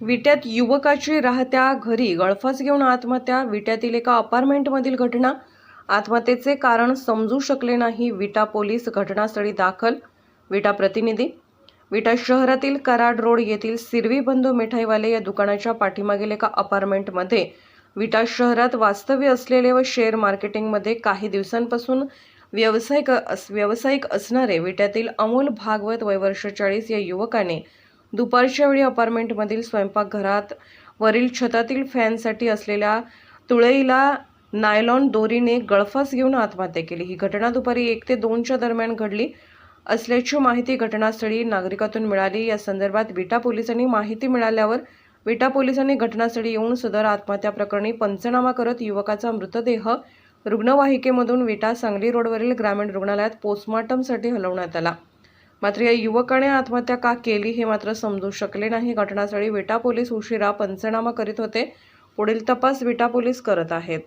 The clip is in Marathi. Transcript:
विट्यात युवकाची राहत्या घरी गळफास घेऊन आत्महत्या विट्यातील एका अपार्टमेंटमधील घटना. आत्महत्येचे कारण समजू शकले नाही. विटा पोलीस घटनास्थळी दाखल. विटा प्रतिनिधी. विटा शहरातील कराड रोड येथील सिरवी बंधू मिठाईवाले या दुकानाच्या पाठीमागील एका अपार्टमेंटमध्ये विटा शहरात वास्तव्य असलेले व शेअर मार्केटिंगमध्ये काही दिवसांपासून व्यावसायिक अस व्यावसायिक असणारे विट्यातील अमोल भागवत वय वर्ष चाळीस या युवकाने दुपारच्या वेळी अपार्टमेंटमधील स्वयंपाकघरात वरील छतातील फॅनसाठी असलेल्या तुळईला नायलॉन दोरीने गळफास घेऊन आत्महत्या केली. ही घटना दुपारी एक ते दोनच्या दरम्यान घडली असल्याची माहिती घटनास्थळी नागरिकातून मिळाली. या संदर्भात विटा पोलिसांनी माहिती मिळाल्यावर विटा पोलिसांनी घटनास्थळी येऊन सदर आत्महत्या प्रकरणी पंचनामा करत युवकाचा मृतदेह रुग्णवाहिकेमधून विटा सांगली रोडवरील ग्रामीण रुग्णालयात पोस्टमॉर्टमसाठी हलवण्यात आला. मात्र या युवकाने आत्महत्या का केली हे मात्र समजू शकले नाही. घटनास्थळी विटा पोलीस उशिरा पंचनामा करीत होते. पुढील तपास विटा पोलीस करत आहेत.